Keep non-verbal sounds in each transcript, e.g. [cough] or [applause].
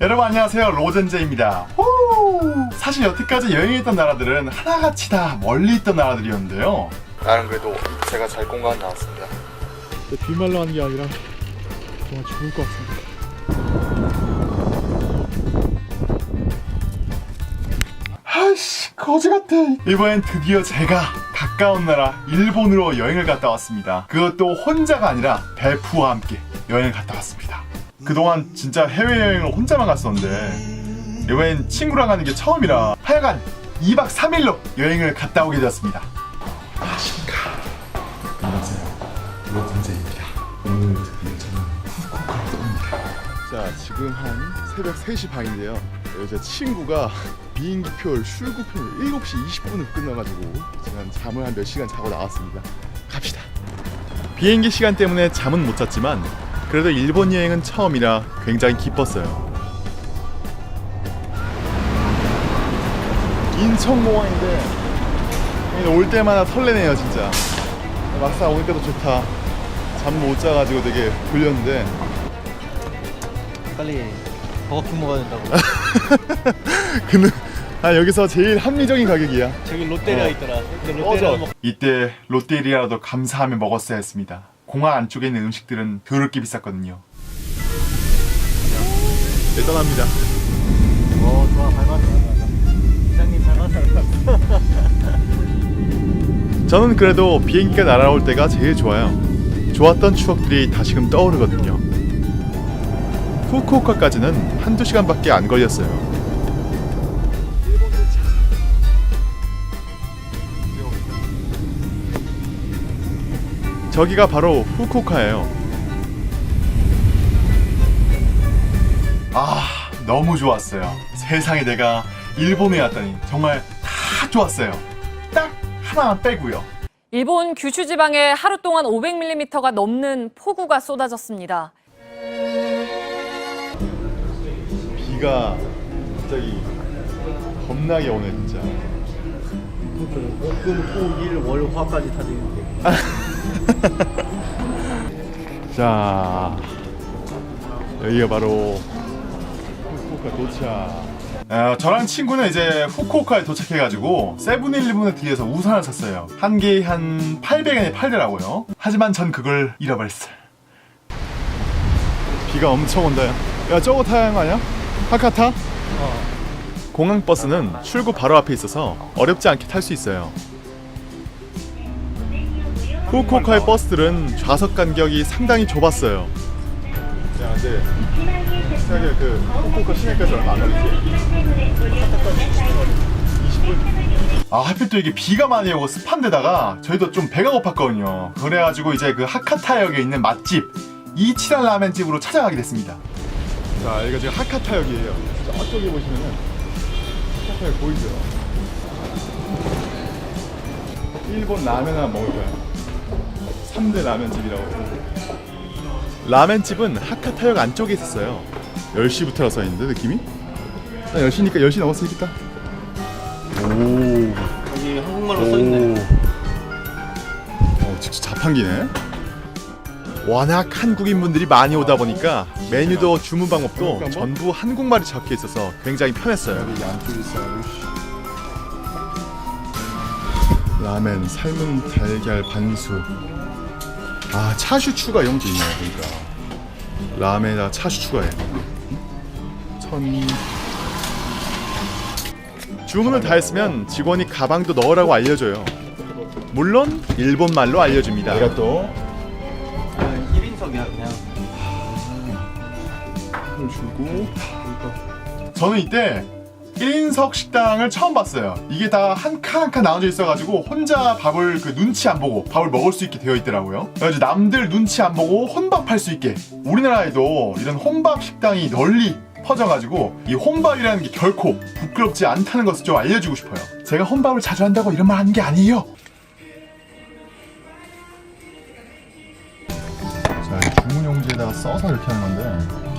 여러분 안녕하세요. 로젠제입니다. 호! 사실 여태까지 여행했던 나라들은 하나같이 다 멀리 있던 나라들이었는데요. 나는 그래도 제가 잘 공간 나왔습니다. 비말로 하는 게 아니라 정말 죽을 것 같습니다. 아이씨 거지 같아. 이번엔 드디어 제가 가까운 나라 일본으로 여행을 갔다 왔습니다. 그것도 혼자가 아니라 베프와 함께 여행을 갔다 왔습니다 그동안 진짜 해외여행을 혼자만 갔었는데 이번엔 친구랑 가는 게 처음이라 하여간 2박 3일로 여행을 갔다 오게 되었습니다. 안녕하십니까 안녕하세요. 로텐제입니다. 오늘 저는 후쿠오카로 떠납니다. 자 지금 한 새벽 3시 반인데요. 여기 제 친구가 비행기표 출국표를 7시 20분에 끝나가지고 제가 잠을 한 몇 시간 자고 나왔습니다. 갑시다. 비행기 시간 때문에 잠은 못 잤지만 그래도 일본 여행은 처음이라 굉장히 기뻤어요 인천공항인데 올 때마다 설레네요 진짜 막상 오니까 더 좋다 잠 못 자가지고 되게 졸렸는데 빨리 버거킹 먹어야 된다고. [laughs] 근데 아 여기서 제일 합리적인 가격이야 저기 롯데리아 어. 있더라. 롯데리아 먹. 이때 롯데리아라도 감사하며 먹었어야 했습니다. 공항 안쪽에 있는 음식들은 더럽게 비쌌거든요. 네, 떠납니다. 어 좋아 밟았다. 이장님 밟았다. 저는 그래도 비행기가 날아올 때가 제일 좋아요. 좋았던 추억들이 다시금 떠오르거든요. 후쿠오카까지는 한두 시간밖에 안 걸렸어요. 저기가 바로 후쿠오카예요. 아, 너무 좋았어요. 세상에 내가 일본에 왔다니 정말 다 좋았어요. 딱 하나만 빼고요. 일본 규슈 지방에 하루 동안 500mm가 넘는 폭우가 쏟아졌습니다. 비가 갑자기 겁나게 오네 진짜. 목금 토일 월 화까지 타지는데. 자 여기가 바로 후쿠오카 도착. 어, 저랑 친구는 이제 후쿠오카에 도착해가지고 세븐일레븐에 뒤에서 우산을 샀어요. 한 개에 한 800엔에 팔더라고요. 하지만 전 그걸 잃어버렸어요. 비가 엄청 온다. 야 저거 타야 하는 거 아니야? 하카타? 공항 버스는 출구 바로 앞에 있어서 어렵지 않게 탈 수 있어요. 후쿠오카의 버스들은 좌석 간격이 상당히 좁았어요. 야, 근데 생각해 그 후쿠오카 시내까지 얼마 안 걸리지? 20분. 아 하필 또 이게 비가 많이 오고 습한데다가 저희도 좀 배가 고팠거든요. 그래가지고 이제 그 하카타역에 있는 맛집 이치란 라멘 집으로 찾아가게 됐습니다. 자 여기가 지금 하카타역이에요. 저쪽에 보시면은 하카타역 보이죠? 일본 라면 하나 먹을 거야. 3대 라면집이라고. 라멘집은 하카타역 안쪽에 있었어요. 10시부터라 써 있는데 느낌이? 나 10시니까 10시 넘었으니까. 오. 여기 한국말로 써 있네. 어, 직접 자판기네. 워낙 한국인 분들이 많이 오다 보니까 메뉴도 주문 방법도 전부 한국말이 적혀 있어서 굉장히 편했어요. 라멘, 삶은 달걀 반수. 아 차슈 추가 이런 게 있네 그러니까. 라멘에다 차슈 추가해. 천. 주문을 다 했으면 직원이 가방도 넣으라고 알려줘요. 물론 일본 말로 알려줍니다. 내가 또 1인석이야 그냥. 주고 저는 이때 1인석 식당을 처음 봤어요. 이게 다 한 칸 한 칸 나눠져 있어가지고 혼자 밥을 그 눈치 안 보고 밥을 먹을 수 있게 되어 있더라고요. 그래서 남들 눈치 안 보고 혼밥할 수 있게 우리나라에도 이런 혼밥 식당이 널리 퍼져가지고 이 혼밥이라는 게 결코 부끄럽지 않다는 것을 좀 알려주고 싶어요. 제가 혼밥을 자주 한다고 이런 말 하는 게 아니에요.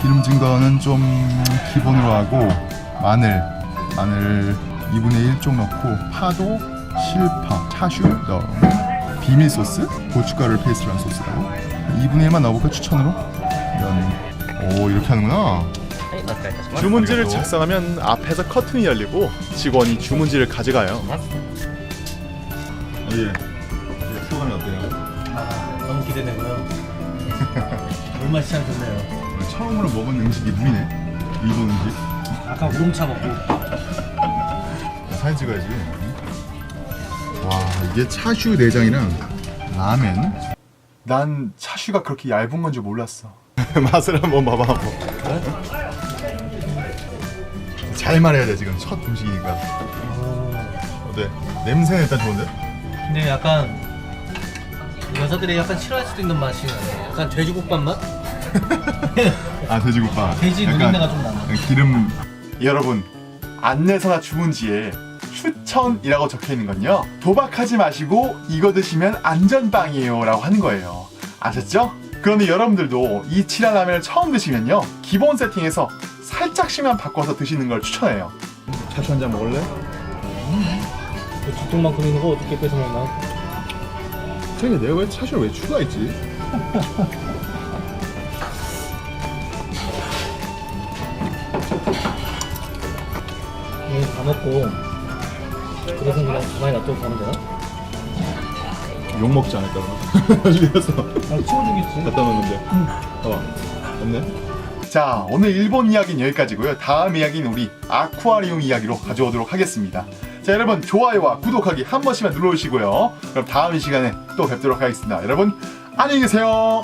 기름진 거는 좀 기본으로 하고 마늘, 마늘 2분의 1 쪽 넣고 파도, 실파, 차슈 넣어 비밀 소스, 고춧가루를 페이스트로 한 소스라고 2분의 1만 넣어볼까 추천으로? 면, 오 이렇게 하는구나 주문지를 작성하면 앞에서 커튼이 열리고 직원이 주문지를 가져가요. 예. 소감이 어때요? 아, 너무 기대되고요. [laughs] 물맛이 참 좋네요. 처음으로 먹은 음식이 물이네. 일본 음식. 아까 우롱차 먹고 사진 찍어야지. 와 이게 차슈 내장이랑 라멘. 난 차슈가 그렇게 얇은 건 줄 몰랐어. [laughs] 맛을 한번 봐봐. 잘 말해야 돼 지금 첫 음식이니까. 어때? 냄새는 일단 좋은데? 근데 약간 여자들이 약간 싫어할 수도 있는 맛이. 약간 돼지국밥 맛? 아 돼지국밥. 돼지 누린내가 좀 나네. 기름. 여러분 안내서나 주문지에 추천이라고 적혀 있는 건요. 도박하지 마시고 이거 드시면 안전빵이에요라고 하는 거예요. 아셨죠? 그런데 여러분들도 이 칠라라면을 처음 드시면요. 기본 세팅에서 살짝씩만 바꿔서 드시는 걸 추천해요. 차슈 한잔 먹을래? 그 두통만큼 있는 거 어떻게 뺏어 먹나? 저기 내가 왜 차슈를 왜 추가했지? 이거 다 먹고 그래서 그냥 가만히 놔두고 가면 되나? 욕 먹지 않을까? 가서 [laughs] 아 치워주겠지. 갖다 놓는데. 봐봐. 없네. 자, 오늘 일본 이야기는 여기까지고요. 다음 이야기는 우리 아쿠아리움 이야기로 가져오도록 하겠습니다. 자, 여러분 좋아요와 구독하기 한 번씩만 눌러주시고요. 그럼 다음 시간에 또 뵙도록 하겠습니다. 여러분 안녕히 계세요.